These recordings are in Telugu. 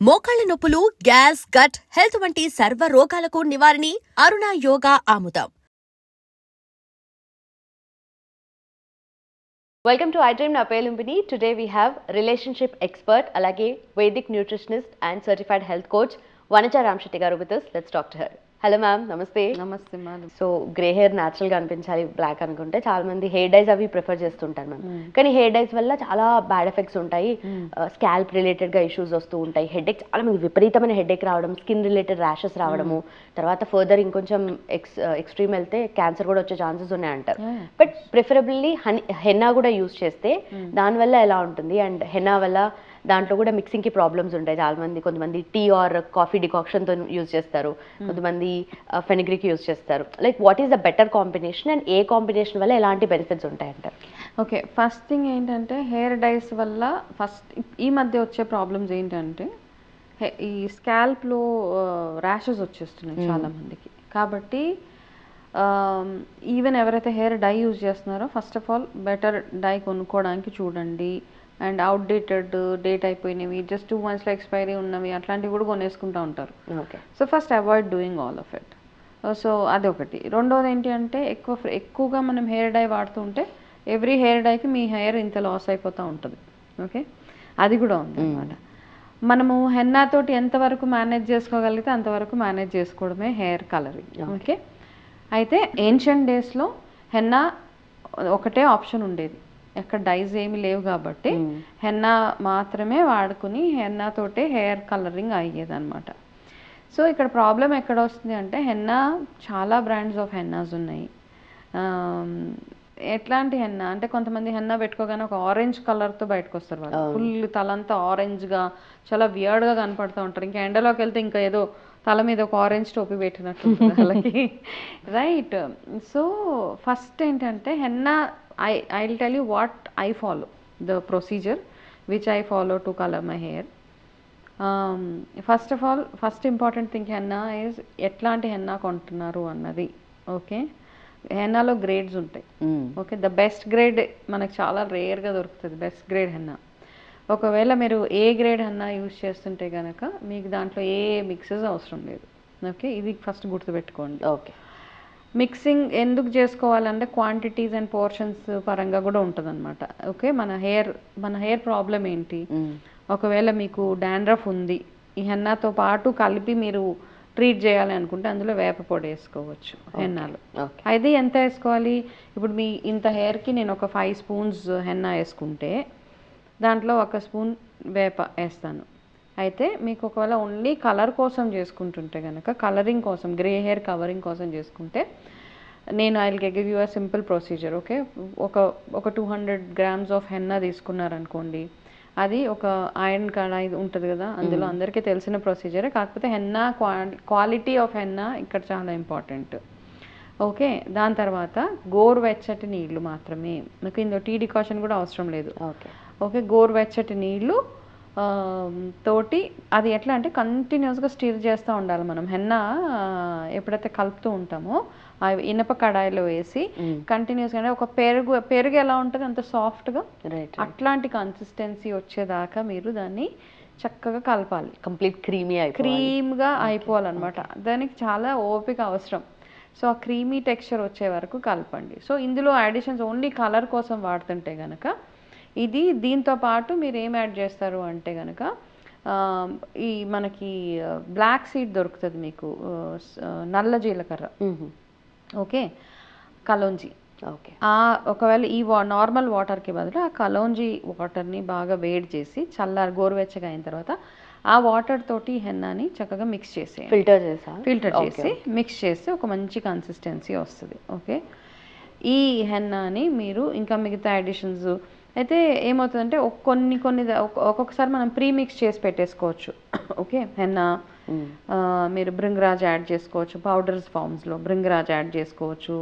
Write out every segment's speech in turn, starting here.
మోకాళ్ళ నొప్పులు గ్యాస్ గట్ హెల్త్ వంటి సర్వ రోగాలకు నివారణి అరుణ యోగా ఆముదం. వెల్కమ్ టు ఐ డ్రీమ్ నా పేరు Lumbini. Today we have relationship expert అలాగే Vedic nutritionist and certified health coach Vanaja Ramasetti garu with let's doctor her hello ma'am నమస్తే నమస్తే మేడం సో గ్రే హెయిర్ న్యాచురల్గా అనిపించాలి బ్లాక్ అనుకుంటే చాలా మంది హెయిర్ డైస్ అవి ప్రిఫర్ చేస్తుంటారు మ్యామ్ కానీ హెయిర్ డైస్ వల్ల చాలా బ్యాడ్ ఎఫెక్ట్స్ ఉంటాయి. స్కాల్ప్ రిలేటెడ్గా ఇష్యూస్ వస్తూ ఉంటాయి. హెడేక్ చాలా మంది విపరీతమైన హెడేక్ రావడం స్కిన్ రిలేటెడ్ ర్యాషెస్ రావడము. తర్వాత ఫర్దర్ ఇంకొంచెం ఎక్స్ ఎక్స్ట్రీమ్ వెళ్తే క్యాన్సర్ కూడా వచ్చే ఛాన్సెస్ ఉన్నాయి అంటారు బట్ ప్రిఫరబుల్లీ హనీ హెన్నా కూడా యూస్ చేస్తే దానివల్ల ఎలా ఉంటుంది? అండ్ హెన్నా వల్ల దాంట్లో కూడా మిక్సింగ్కి ప్రాబ్లమ్స్ ఉంటాయి. చాలా మంది కొంతమంది టీ ఆర్ కాఫీ డికాక్షన్తో యూజ్ చేస్తారు. కొంతమంది ఫెనిగ్రిక్ యూజ్ చేస్తారు. Like what is the better combination and A combination వల్ల ఎలాంటి బెనిఫిట్స్ ఉంటాయి అంటారు ఓకే ఫస్ట్ థింగ్ ఏంటంటే హెయిర్ డైస్ వల్ల ఫస్ట్ ఈ మధ్య వచ్చే ప్రాబ్లమ్స్ ఏంటంటే ఈ స్కాల్ప్లో ర్యాషెస్ వచ్చేస్తున్నాయి చాలా మందికి. కాబట్టి ఈవెన్ ఎవరైతే హెయిర్ డై యూజ్ చేస్తున్నారో first of all better dye కొనుక్కోవడానికి చూడండి. అండ్ అవుట్డేటెడ్ డేట్ అయిపోయినవి జస్ట్ టూ మంత్స్లో ఎక్స్పైరీ ఉన్నవి అట్లాంటివి కూడా కొనేసుకుంటూ ఉంటారు. Okay. So first avoid doing all of it so అదొకటి. రెండోది ఏంటి అంటే ఎక్కువ ఎక్కువగా మనం హెయిర్ డై వాడుతుంటే ఎవ్రీ హెయిర్ డైకి మీ హెయిర్ ఇంత లాస్ అయిపోతూ ఉంటుంది. ఓకే అది కూడా ఉంది అనమాట మనము హెన్నా తోటి ఎంతవరకు మేనేజ్ చేసుకోగలిగితే అంతవరకు మేనేజ్ చేసుకోవడమే హెయిర్ కలరింగ్ ఓకే. అయితే ఏన్షియంట్ డేస్లో హెన్నా ఒకటే ఆప్షన్ ఉండేది. ఎక్కడ డైస్ ఏమి లేవు కాబట్టి హెన్నా మాత్రమే వాడుకుని హెన్నా తోటే హెయిర్ కలరింగ్ అయ్యేది అనమాట సో ఇక్కడ ప్రాబ్లం ఎక్కడ వస్తుంది అంటే హెన్నా చాలా బ్రాండ్స్ ఆఫ్ హెన్నాస్ ఉన్నాయి. ఎట్లాంటి హెన్నా? అంటే కొంతమంది హెన్నా పెట్టుకోగానే ఒక ఆరెంజ్ కలర్తో బయటకు వస్తారు వాళ్ళు ఫుల్ తలంతా ఆరెంజ్గా చాలా వియర్డ్గా కనపడుతూ ఉంటారు. ఇంకా ఎండలోకి వెళ్తే ఇంకా ఏదో తల మీద ఒక ఆరెంజ్ టోపీ పెట్టినట్టు వాళ్ళకి. రైట్. సో ఫస్ట్ ఏంటంటే henna I I will tell you what I follow the procedure which I follow to colour my hair first of all first important thing henna is ఎట్లాంటి హెన్నా కొంటున్నారు అన్నది ఓకే హెన్నాలో గ్రేడ్స్ ఉంటాయి. ఓకే ద బెస్ట్ గ్రేడ్ మనకు చాలా రేర్గా దొరుకుతుంది బెస్ట్ గ్రేడ్ హెన్నా ఒకవేళ మీరు ఏ గ్రేడ్ హెన్నా యూజ్ చేస్తుంటే కనుక మీకు దాంట్లో ఏ మిక్సెస్ అవసరం లేదు ఓకే ఇది ఫస్ట్ గుర్తుపెట్టుకోండి. ఓకే మిక్సింగ్ ఎందుకు చేసుకోవాలంటే క్వాంటిటీస్ అండ్ పోర్షన్స్ పరంగా కూడా ఉంటుంది ఓకే మన హెయిర్ మన హెయిర్ ప్రాబ్లం ఏంటి? ఒకవేళ మీకు డాండ్రఫ్ ఉంది ఈ హెన్నాతో పాటు కలిపి మీరు ట్రీట్ చేయాలి అనుకుంటే అందులో వేప పొడి వేసుకోవచ్చు హెన్నాలో అది ఎంత వేసుకోవాలి? ఇప్పుడు మీ ఇంత హెయిర్కి నేను ఒక ఫైవ్ స్పూన్స్ హెన్నా వేసుకుంటే దాంట్లో ఒక స్పూన్ వేప వేస్తాను. అయితే మీకు ఒకవేళ ఓన్లీ కలర్ కోసం చేసుకుంటుంటే కనుక కలరింగ్ కోసం గ్రే హెయిర్ కవరింగ్ కోసం చేసుకుంటే నేను I give you a simple procedure okay ఒక ఒక two hundred grams of henna తీసుకున్నారనుకోండి అది ఒక ఐరన్ కడాయి ఉంటుంది కదా అందులో అందరికీ తెలిసిన ప్రొసీజరే కాకపోతే హెన్నా క్వాలిటీ ఆఫ్ హెన్నా ఇక్కడ చాలా ఇంపార్టెంట్ ఓకే దాని తర్వాత గోరువెచ్చటి నీళ్ళు మాత్రమే నాకు ఇందులో టీ డికాషన్ కూడా అవసరం లేదు. ఓకే ఓకే గోరువెచ్చటి నీళ్ళు ఆ, తోటి అది ఎట్లా అంటే కంటిన్యూస్గా స్టిర్ చేస్తూ ఉండాలి మనం. హెన్న ఎప్పుడైతే కలుపుతూ ఉంటామో ఆ ఇనప కడాయిలో వేసి కంటిన్యూస్గా అంటే ఒక పెరుగు పెరుగు ఎలా ఉంటుంది అంత సాఫ్ట్గా రైట్ అట్లాంటి కన్సిస్టెన్సీ వచ్చేదాకా మీరు దాన్ని చక్కగా కలపాలి. కంప్లీట్ క్రీమీ క్రీమ్గా అయిపోవాలన్నమాట. దానికి చాలా ఓపిక అవసరం. సో ఆ క్రీమీ టెక్స్చర్ వచ్చే వరకు కలపండి. సో ఇందులో అడిషన్స్ ఓన్లీ కలర్ కోసం వాడుతుంటే కనుక ఇది దీంతో పాటు మీరు ఏం యాడ్ చేస్తారు అంటే కనుక ఈ మనకి బ్లాక్ సీడ్ దొరుకుతుంది మీకు నల్ల జీలకర్ర. ఓకే? కలోంజీ. ఓకే. ఆ ఒకవేళ ఈ వా నార్మల్ వాటర్కి బదులు ఆ కలోంజీ వాటర్ని బాగా వేడి చేసి చల్లారి గోరువెచ్చగా అయిన తర్వాత ఆ వాటర్ తోటి హెన్నాని చక్కగా మిక్స్ చేసేయండి. ఫిల్టర్ చేసా? ఫిల్టర్ చేసి మిక్స్ చేస్తే ఒక మంచి కన్సిస్టెన్సీ వస్తుంది. ఓకే? ఈ హెన్నాని మీరు ఇంకా మిగతా అడిషన్స్ అయితే ఏమవుతుందంటే కొన్ని కొన్ని ఒక్కొక్కసారి మనం ప్రీ మిక్స్ చేసి పెట్టేసుకోవచ్చు. ఓకే? హెన్నా మీరు భృంగరాజ్ యాడ్ చేసుకోవచ్చు పౌడర్స్ ఫామ్స్లో భృంగరాజ్ యాడ్ చేసుకోవచ్చు.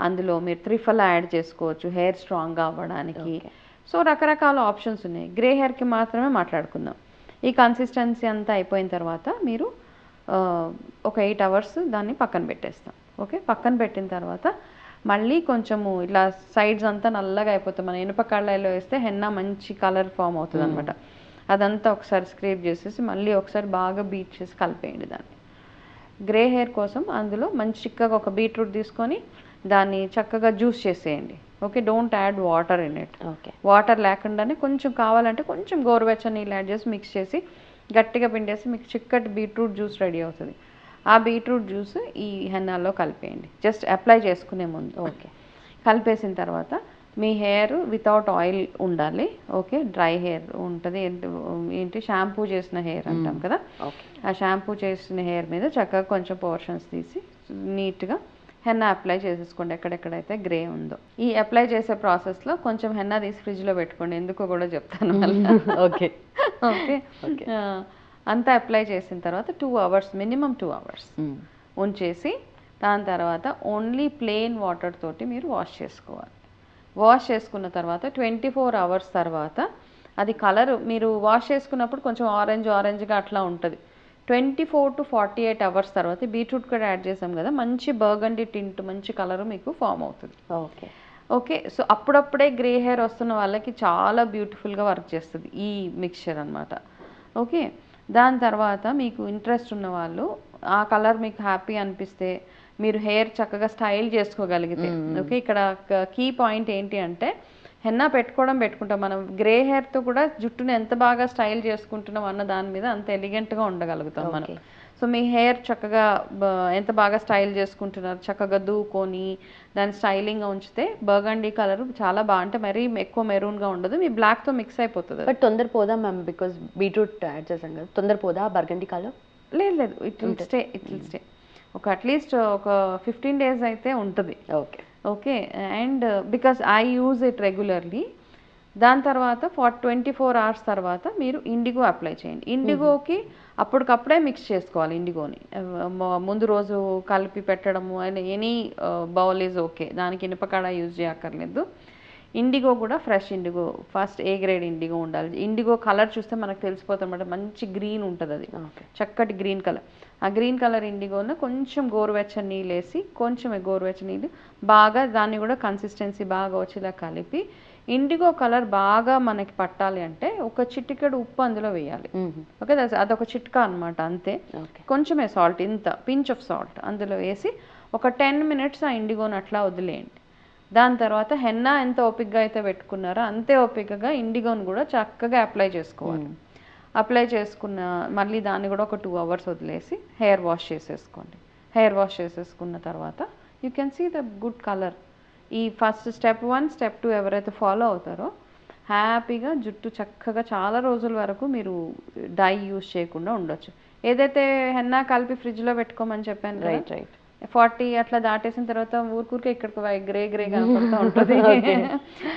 అందులో మీరు త్రిఫల యాడ్ చేసుకోవచ్చు హెయిర్ స్ట్రాంగ్గా అవ్వడానికి. సో రకరకాల ఆప్షన్స్ ఉన్నాయి. గ్రే హెయిర్కి మాత్రమే మాట్లాడుకుందాం. ఈ కన్సిస్టెన్సీ అంతా అయిపోయిన తర్వాత మీరు ఒక ఎయిట్ అవర్స్ దాన్ని పక్కన పెట్టేస్తాం. ఓకే? పక్కన పెట్టిన తర్వాత మళ్ళీ కొంచెము ఇలా సైడ్స్ అంతా నల్లగా అయిపోతుంది మన ఇనుప కళ్ళాయిలో వేస్తే హెన్నా మంచి కలర్ ఫామ్ అవుతుంది అనమాట అదంతా ఒకసారి స్క్రేప్ చేసేసి మళ్ళీ ఒకసారి బాగా బీట్ చేసి కలిపేయండి దాన్ని. గ్రే హెయిర్ కోసం అందులో మంచి చిక్కగా ఒక బీట్రూట్ తీసుకొని దాన్ని చక్కగా జ్యూస్ చేసేయండి. Okay don't add water in it okay water లేకుండానే కొంచెం కావాలంటే కొంచెం గోరువెచ్చని నీళ్ళు యాడ్ చేసి మిక్స్ చేసి గట్టిగా పిండేసి మీకు చిక్కటి బీట్రూట్ జ్యూస్ రెడీ అవుతుంది. ఆ బీట్రూట్ జ్యూస్ ఈ హెన్నాల్లో కలిపేయండి. జస్ట్ అప్లై చేసుకునే ముందు. ఓకే. కలిపేసిన తర్వాత మీ హెయిర్ వితౌట్ ఆయిల్ ఉండాలి. ఓకే. డ్రై హెయిర్ ఉంటుంది. ఏంటి ఏంటి షాంపూ చేసిన హెయిర్ అంటాం కదా? ఓకే. ఆ షాంపూ చేసిన హెయిర్ మీద చక్కగా కొంచెం పోర్షన్స్ తీసి నీట్గా హెన్నా అప్లై చేసేసుకోండి. ఎక్కడెక్కడైతే గ్రే ఉందో. ఈ అప్లై చేసే ప్రాసెస్లో కొంచెం హెన్నా తీసి ఫ్రిడ్జ్లో పెట్టుకోండి. ఎందుకో కూడా చెప్తాను ఓకే. ఓకే. అంతా అప్లై చేసిన తర్వాత two hours minimum two hours ఉంచేసి దాని తర్వాత ఓన్లీ ప్లెయిన్ వాటర్ తోటి మీరు వాష్ చేసుకోవాలి. వాష్ చేసుకున్న తర్వాత ట్వంటీ ఫోర్ అవర్స్ తర్వాత అది కలర్ మీరు వాష్ చేసుకున్నప్పుడు కొంచెం ఆరెంజ్ ఆరెంజ్గా అట్లా ఉంటుంది. Twenty four to forty eight hours తర్వాత బీట్రూట్ కూడా యాడ్ చేసాం కదా మంచి బర్గండి టింట్ మంచి కలర్ మీకు ఫామ్ అవుతుంది. ఓకే ఓకే సో అప్పుడప్పుడే గ్రే హెయిర్ వస్తున్న వాళ్ళకి చాలా బ్యూటిఫుల్గా వర్క్ చేస్తుంది ఈ మిక్చర్ అన్నమాట. ఓకే దాని తర్వాత మీకు ఇంట్రెస్ట్ ఉన్న వాళ్ళు ఆ కలర్ మీకు హ్యాపీ అనిపిస్తే మీరు హెయిర్ చక్కగా స్టైల్ చేసుకోగలిగితే. ఓకే ఇక్కడ కీ పాయింట్ ఏంటి అంటే హెన్నా పెట్టుకోవడం పెట్టుకుంటాం. మనం గ్రే హెయిర్తో కూడా జుట్టుని ఎంత బాగా స్టైల్ చేసుకుంటున్నాం అన్న దాని మీద అంత ఎలిగెంట్గా ఉండగలుగుతాం మనం. సో మీ హెయిర్ చక్కగా ఎంత బాగా స్టైల్ చేసుకుంటున్నారు చక్కగా దూకొని దాన్ని స్టైలింగ్గా ఉంచితే బర్గండీ కలర్ చాలా బాగా అంటే మరీ ఎక్కువ మెరూన్గా ఉండదు మీ బ్లాక్తో మిక్స్ అయిపోతుంది. బట్ తొందర పోదా మ్యామ్ బికాస్ బీట్రూట్ యాడ్ చేసాం కదా తొందర పోదా బర్గండి కలర్? లేదు లేదు it will stay it will stay. ఒక అట్లీస్ట్ ఒక ఫిఫ్టీన్ డేస్ అయితే ఉంటుంది. Okay. Okay and because I use it regularly దాని తర్వాత ఫార్ ట్వంటీ ఫోర్ అవర్స్ తర్వాత మీరు ఇండిగో అప్లై చేయండి. ఇండిగోకి అప్పటికప్పుడే మిక్స్ చేసుకోవాలి ఇండిగోని ముందు రోజు కలిపి పెట్టడము and any bowl is okay దానికి ఇనుపకాడ యూజ్ చేయక్కర్లేదు. ఇండిగో కూడా fresh indigo first A grade indigo ఉండాలి. ఇండిగో కలర్ చూస్తే మనకు తెలిసిపోతుంది అన్నమాట. మంచి గ్రీన్ ఉంటుంది అది. చక్కటి గ్రీన్ కలర్ ఆ గ్రీన్ కలర్ ఇండిగోన కొంచెం గోరువెచ్చని నీళ్ళు వేసి కొంచెం గోరువెచ్చని నీళ్ళు బాగా దాన్ని కూడా కన్సిస్టెన్సీ బాగా వచ్చేలా కలిపి ఇండిగో కలర్ బాగా మనకి పట్టాలి అంటే ఒక చిటికెడు ఉప్పు అందులో వేయాలి. ఓకే అదొక చిట్కా అన్నమాట అంతే. కొంచెమే సాల్ట్ ఇంత పించ్ ఆఫ్ సాల్ట్ అందులో వేసి ఒక టెన్ మినిట్స్ ఆ ఇండిగోని అట్లా వదిలేయండి. దాని తర్వాత హెన్నా ఎంత ఓపిక్గా అయితే పెట్టుకున్నారో అంతే ఓపికగా ఇండిగోని కూడా చక్కగా అప్లై చేసుకోవాలి. అప్లై చేసుకున్న మళ్ళీ దాన్ని కూడా ఒక టూ అవర్స్ వదిలేసి హెయిర్ వాష్ చేసేసుకోండి. హెయిర్ వాష్ చేసేసుకున్న తర్వాత you can see the good colour. ఈ first step one step two ఎవరైతే ఫాలో అవుతారో హ్యాపీగా జుట్టు చక్కగా చాలా రోజుల వరకు మీరు డై యూస్ చేయకుండా ఉండొచ్చు. ఏదైతే హెన్నా కలిపి ఫ్రిడ్జ్లో పెట్టుకోమని చెప్పాను రైట్ రైట్ ఫార్టీ అట్లా దాటేసిన తర్వాత ఊరికూరికే ఇక్కడికి గ్రే గ్రే కనపడుతూ ఉంటుంది.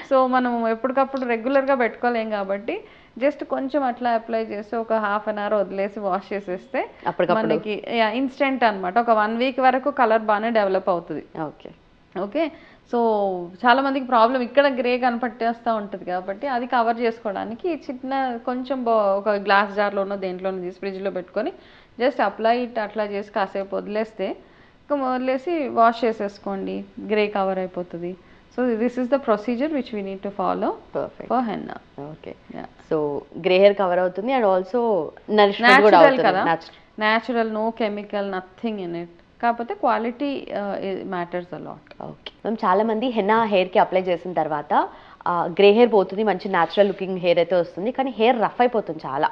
సో మనం ఎప్పటికప్పుడు రెగ్యులర్గా పెట్టుకోలేం కాబట్టి జస్ట్ కొంచెం అట్లా అప్లై చేసి ఒక హాఫ్ అన్ అవర్ వదిలేసి వాష్ చేసేస్తే. మనకి ఇన్స్టెంట్ అన్నమాట. ఒక వన్ వీక్ వరకు కలర్ బాగానే డెవలప్ అవుతుంది. ఓకే. ఓకే? సో చాలా మందికి ప్రాబ్లం ఇక్కడ గ్రే కనపట్టేస్తూ ఉంటుంది కాబట్టి అది కవర్ చేసుకోవడానికి చిన్న కొంచెం ఒక గ్లాస్ జార్లోనో దేంట్లోనో తీసి ఫ్రిడ్జ్లో పెట్టుకొని జస్ట్ అప్లై ఇట్ అట్లా చేసి కాసేపు వదిలేస్తే ఇంకా వదిలేసి వాష్ చేసేసుకోండి. గ్రే కవర్ అయిపోతుంది. So this is the procedure which we need to follow perfect for henna okay so grey hair cover అవుతుంది అండ్ ఆల్సో న్యాచురల్ అవుతుంది. కదా. Natural no chemical nothing in it కాకపోతే quality matters a lot okay మేము చాలా మంది హెన్నా హెయిర్కి అప్లై చేసిన తర్వాత గ్రే హెయిర్ పోతుంది మంచి న్యాచురల్ లుకింగ్ హెయిర్ అయితే వస్తుంది కానీ హెయిర్ రఫ్ అయిపోతుంది చాలా.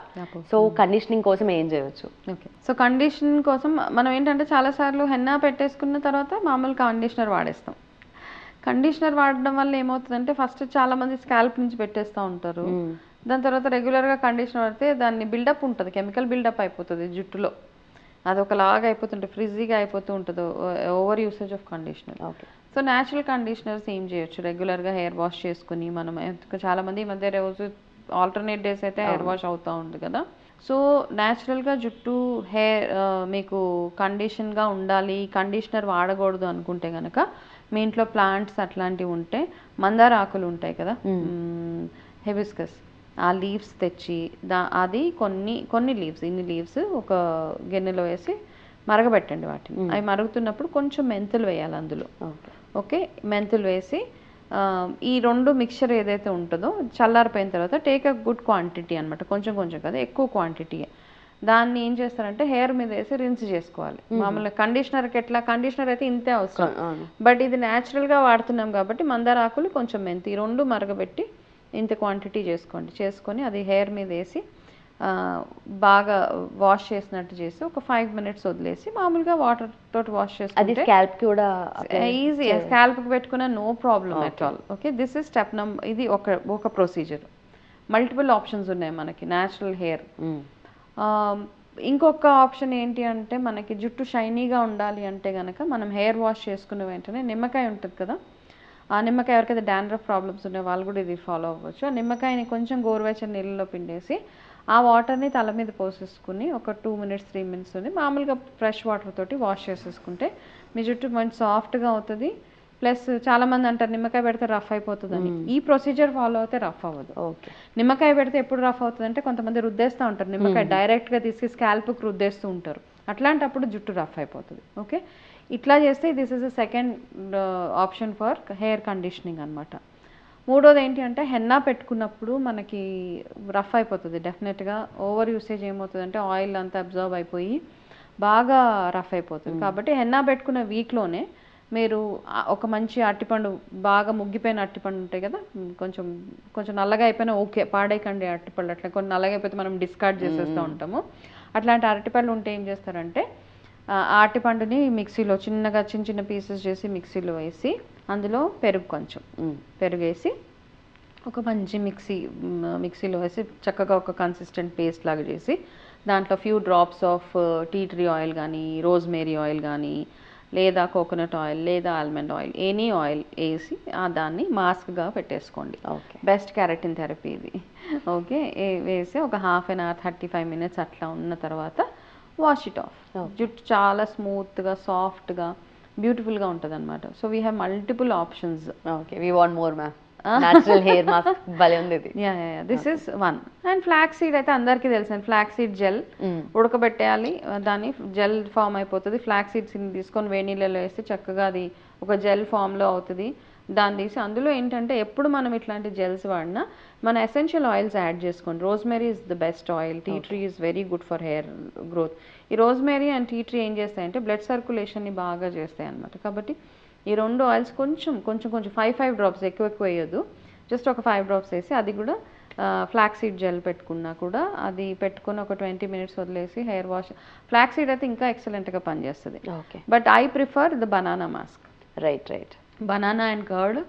సో కండిషనింగ్ కోసం ఏం చేయొచ్చు? ఓకే సో కండిషన్ కోసం మనం ఏంటంటే చాలాసార్లు హెన్నా పెట్టేసుకున్న తర్వాత మామూలు కండిషనర్ వాడేస్తాం. కండిషనర్ వాడడం వల్ల ఏమవుతుందంటే ఫస్ట్ చాలా మంది స్కాల్ప్ నుంచి పెట్టేస్తూ ఉంటారు. దాని తర్వాత రెగ్యులర్గా కండిషనర్ వాడితే దాన్ని బిల్డప్ ఉంటుంది కెమికల్ బిల్డప్ అయిపోతుంది జుట్టులో. అది ఒకలాగా అయిపోతుంటుంది ఫ్రిజీగా అయిపోతూ ఉంటుంది over usage of conditioner. So natural conditioners ఏం చేయొచ్చు? రెగ్యులర్గా హెయిర్ వాష్ చేసుకుని మనం ఎందుకు చాలా మంది ఈ మధ్య రోజు ఆల్టర్నేట్ డేస్ అయితే హెయిర్ వాష్ అవుతూ ఉంది కదా. సో న్యాచురల్గా జుట్టు హెయిర్ మీకు కండిషన్గా ఉండాలి కండిషనర్ వాడకూడదు అనుకుంటే కనుక మీ ఇంట్లో ప్లాంట్స్ అట్లాంటివి ఉంటే మందార ఆకులు ఉంటాయి కదా. హెబిస్కస్. ఆ లీవ్స్ తెచ్చి దా అది కొన్ని కొన్ని లీవ్స్ ఇన్ని లీవ్స్ ఒక గిన్నెలో వేసి మరగబెట్టండి వాటిని. అవి మరుగుతున్నప్పుడు కొంచెం మెంతులు వేయాలి అందులో. ఓకే. మెంతులు వేసి ఈ రెండు మిక్చర్ ఏదైతే ఉంటుందో చల్లారిపోయిన తర్వాత టేక్ అ గుడ్ క్వాంటిటీ అనమాట కొంచెం కొంచెం కదా ఎక్కువ క్వాంటిటీ దాన్ని ఏం చేస్తారంటే హెయిర్ మీద వేసి రిన్స్ చేసుకోవాలి. మామూలుగా కండిషనర్కి ఎట్లా? కండిషనర్ అయితే ఇంతే అవసరం. బట్ ఇది న్యాచురల్గా వాడుతున్నాం కాబట్టి మందార ఆకులు కొంచెం మెంతి ఈ రెండు మరగబెట్టి ఇంత క్వాంటిటీ చేసుకోండి. చేసుకొని అది హెయిర్ మీద వేసి బాగా వాష్ చేసినట్టు చేసి ఒక ఫైవ్ మినిట్స్ వదిలేసి మామూలుగా వాటర్ తోటి వాష్ చేసుకుంటే స్కాల్ప్ కూడా ఈజీ స్కాల్ప్ పెట్టుకున్న no problem at all okay this is step నమ్ ఇది ఒక ఒక ప్రొసీజర్ మల్టిపుల్ ఆప్షన్స్ ఉన్నాయి మనకి న్యాచురల్ హెయిర్ మ్మ్. ఇంకొక ఆప్షన్ ఏంటి అంటే మనకి జుట్టు షైనీగా ఉండాలి అంటే గనక మనం హెయిర్ వాష్ చేసుకున్న వెంటనే నిమ్మకాయ ఉంటుంది కదా? ఆ నిమ్మకాయ ఎవరికైతే డాండ్రఫ్ ప్రాబ్లమ్స్ ఉన్నాయో వాళ్ళు కూడా ఇది ఫాలో అవ్వచ్చు. ఆ నిమ్మకాయని కొంచెం గోరువెచ్చని నీళ్ళలో పిండేసి ఆ వాటర్ని తల మీద పోసేసుకుని ఒక టూ మినిట్స్ త్రీ మినిట్స్ ఉంది మామూలుగా ఫ్రెష్ వాటర్ తోటి వాష్ చేసేసుకుంటే మీ జుట్టు మంచి సాఫ్ట్గా అవుతుంది. ప్లస్ చాలా మంది అంటారు నిమ్మకాయ పెడితే రఫ్ అయిపోతుందని. ఈ ప్రొసీజర్ ఫాలో అయితే రఫ్ అవ్వదు. ఓకే. నిమ్మకాయ పెడితే ఎప్పుడు రఫ్ అవుతుంది అంటే కొంతమంది రుద్దేస్తూ ఉంటారు. నిమ్మకాయ డైరెక్ట్గా తీసి స్కాల్ప్కి రుద్దేస్తూ ఉంటారు. అట్లాంటప్పుడు జుట్టు రఫ్ అయిపోతుంది. ఓకే? ఇట్లా చేస్తే this is a second option for hair conditioning అన్నమాట. మూడోది ఏంటి అంటే హెన్నా పెట్టుకున్నప్పుడు మనకి రఫ్ అయిపోతుంది. డెఫినెట్గా ఓవర్ యూసేజ్ ఏమవుతుంది అంటే ఆయిల్ అంతా అబ్జర్వ్ అయిపోయి బాగా రఫ్ అయిపోతుంది. కాబట్టి హెన్నా పెట్టుకున్న వీక్లోనే మీరు ఒక మంచి అట్టిపండు బాగా ముగ్గిపోయిన అట్టిపండు ఉంటాయి కదా కొంచెం కొంచెం నల్లగా అయిపోయినా ఓకే పాడేయకండి అట్టిపళ్ళు అట్లా కొన్ని నల్లగా అయిపోతే మనం డిస్కార్డ్ చేసేస్తూ ఉంటాము. అట్లాంటి అరటిపళ్ళు ఉంటే ఏం చేస్తారంటే అరటిపండుని మిక్సీలో చిన్నగా చిన్న చిన్న పీసెస్ చేసి మిక్సీలో వేసి అందులో పెరుగు కొంచెం. పెరుగు వేసి ఒక మంచి మిక్సీ మిక్సీలో వేసి చక్కగా ఒక కన్సిస్టెంట్ పేస్ట్ లాగా చేసి దాంట్లో few drops of tea tree oil కానీ రోజ్మేరీ ఆయిల్ కానీ లేదా కోకోనట్ ఆయిల్ లేదా ఆల్మండ్ ఆయిల్ ఎనీ ఆయిల్ వేసి ఆ దాన్ని మాస్క్గా పెట్టేసుకోండి. ఓకే బెస్ట్ క్యారెటిన్ థెరపీ ఇది. ఓకే వేసి ఒక half an hour thirty five minutes అట్లా ఉన్న తర్వాత వాష్ ఇట్ ఆఫ్ జుట్టు చాలా స్మూత్గా సాఫ్ట్గా బ్యూటిఫుల్గా ఉంటుంది అనమాట so we have multiple options okay we want more ma'am natural hair mask భలే ఉంది ఇది ya this is one and flax seed అయితే అందరికీ తెలుసు. Flax seed gel. ఉడకబెట్టేయాలి. ఆ, దాన్ని జెల్ ఫామ్ అయిపోతుంది. ఫ్లాక్ సీడ్స్ని తీసుకొని వేడి నీళ్ళలో వేస్తే చక్కగా అది ఒక జెల్ ఫామ్లో అవుతుంది. దాన్ని తీసి అందులో ఏంటంటే ఎప్పుడు మనం ఇట్లాంటి జెల్స్ వాడినా మన ఎసెన్షియల్ ఆయిల్స్ యాడ్ చేసుకోండి. Rosemary is the best oil tea tree is very good for hair growth ఈ రోజ్మెరీ అండ్ టీ ట్రీ ఏం చేస్తాయంటే బ్లడ్ సర్క్యులేషన్ని బాగా చేస్తాయి అన్నమాట. కాబట్టి ఈ రెండు ఆయిల్స్ కొంచెం కొంచెం కొంచెం ఫైవ్ ఫైవ్ డ్రాప్స్ ఎక్కువ ఎక్కువ వేయొద్దు. జస్ట్ ఒక ఫైవ్ డ్రాప్స్ వేసి అది కూడా ఫ్లాక్ సీడ్ జెల్ పెట్టుకున్నా కూడా అది పెట్టుకుని ఒక ట్వంటీ మినిట్స్ వదిలేసి హెయిర్ వాష్ ఫ్లాక్ సీడ్ అయితే ఇంకా ఎక్సలెంట్గా పనిచేస్తుంది. Okay but I prefer the banana mask right right banana and curd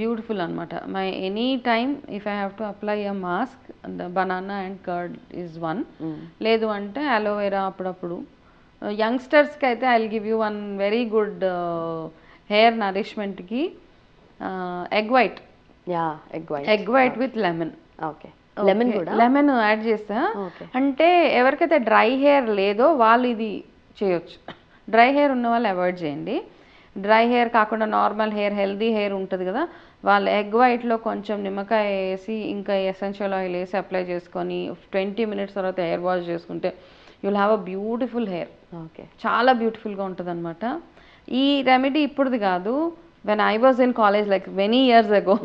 beautiful అనమాట my any time if I have to apply a mask the banana and curd is one లేదు అంటే అలోవెరా అప్పుడప్పుడు. యంగ్స్టర్స్కి అయితే I give you one very good hair నరిష్మెంట్కి egg white ya egg white egg white with lemon okay lemon కూడా? లెమన్ యాడ్ చేస్తా. అంటే ఎవరికైతే డ్రై హెయిర్ లేదో వాళ్ళు ఇది చేయొచ్చు. డ్రై హెయిర్ ఉన్న వాళ్ళు అవాయిడ్ చేయండి. డ్రై హెయిర్ కాకుండా నార్మల్ హెయిర్ హెల్దీ హెయిర్ ఉంటుంది కదా. వాళ్ళు ఎగ్ వైట్లో కొంచెం నిమ్మకాయ వేసి ఇంకా ఎసెన్షియల్ ఆయిల్ వేసి అప్లై చేసుకొని ట్వంటీ మినిట్స్ తర్వాత హెయిర్ వాష్ చేసుకుంటే you'll have a beautiful hair. Okay. చాలా బ్యూటిఫుల్గా ఉంటుంది అనమాట ఈ రెమెడీ ఇప్పుడుది కాదు. When I was in college like many years ago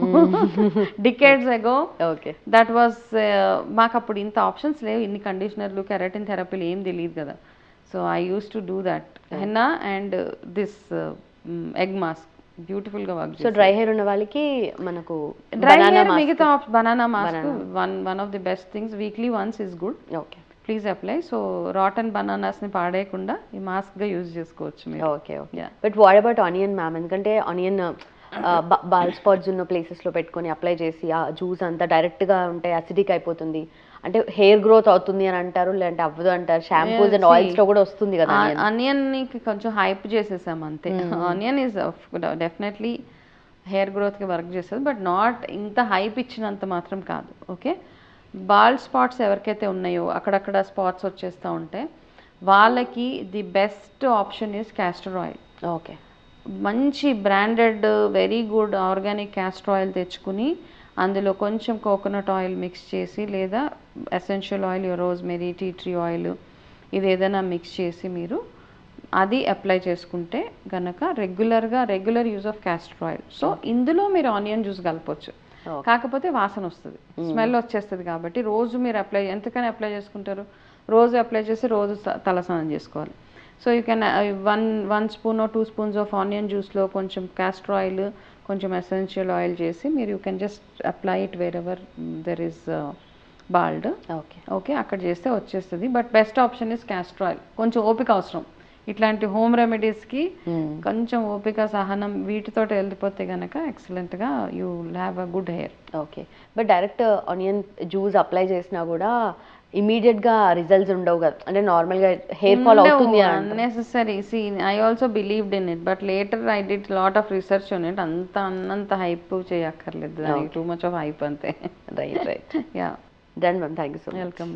decades ago okay that was మాకు అప్పుడు ఇంత ఆప్షన్స్ లేవు. ఇన్ని కండిషనర్లు కెరటిన్ థెరపీలు ఏం తెలియదు కదా. So I use to do that henna and this egg mask బ్యూటిఫుల్గా వర్క్ సో డ్రై హెయిర్ ఉన్న వాళ్ళకి మనకు డ్రై హెయిర్. మిగతా banana mask one one of the best things weekly once is good okay please apply so rotten బనానాస్ని పాడేయకుండా ఈ మాస్క్గా యూజ్ చేసుకోవచ్చు మీరు. Okay okay. But what about onion ma'am ఎందుకంటే ఆనియన్ బాల్ స్పాట్స్ ఉన్న places లో పెట్టుకొని అప్లై చేసి ఆ జ్యూస్ అంతా direct గా ఉంటే అసిడిక్ అయిపోతుంది. అంటే హెయిర్ గ్రోత్ అవుతుంది అని అంటారు లేదంటే అవ్వదు అంటారు. Shampoos and. ఆయిల్స్లో కూడా వస్తుంది కదా. ఆనియన్ని కొంచెం హైప్ చేసేసాం అంతే. ఆనియన్ ఈజ్ డెఫినెట్లీ హెయిర్ గ్రోత్కి వర్క్ చేస్తుంది బట్ నాట్ ఇంత హైప్ ఇచ్చినంత మాత్రం కాదు ఓకే? బాల్ స్పాట్స్ ఎవరికైతే ఉన్నాయో అక్కడక్కడ స్పాట్స్ వచ్చేస్తూ ఉంటే వాళ్ళకి the best option is castor oil okay. మంచి branded very good organic castor oil తెచ్చుకుని అందులో కొంచెం కోకోనట్ ఆయిల్ మిక్స్ చేసి లేదా essential oil rosemary tea tree oil ఇది ఏదైనా మిక్స్ చేసి మీరు అది అప్లై చేసుకుంటే గనక రెగ్యులర్గా regular use of castor oil so ఇందులో మీరు ఆనియన్ జ్యూస్ కలపొచ్చు. Okay. కాకపోతే వాసన వస్తుంది. స్మెల్ వచ్చేస్తుంది కాబట్టి రోజు మీరు అప్లై ఎంతకని అప్లై చేసుకుంటారు? రోజు అప్లై చేసి రోజు తలస్నానం చేసుకోవాలి. So you can one one spoon two spoons of onion జ్యూస్లో కొంచెం క్యాస్టర్ ఆయిల్ కొంచెం ఎసెన్షియల్ ఆయిల్ చేసి మీరు you can just apply it wherever there is bald. Okay. Okay అక్కడ చేస్తే వచ్చేస్తుంది. But best option is castor oil కొంచెం ఓపిక అవసరం. ఇట్లాంటి హోమ్ రెమెడీస్కి కొంచెం ఓపిక సహనం వీటితో వెళ్ళిపోతే గనక ఎక్సలెంట్గా you have a good hair okay. But direct onion juice apply చేసినా కూడా ఇమీడియట్గా రిజల్ట్స్ ఉండవు కదా. అంటే నార్మల్గా హెయిర్ ఫాల్ అవుతుంది. Unnecessary see I also believed in it but later I did lot of research it అంత అన్నంత హైప్ చేయక్కర్లేదు. టూ మచ్ ఆఫ్ హైప్ అంతే. Right right ya done ma'am thank you so much welcome మా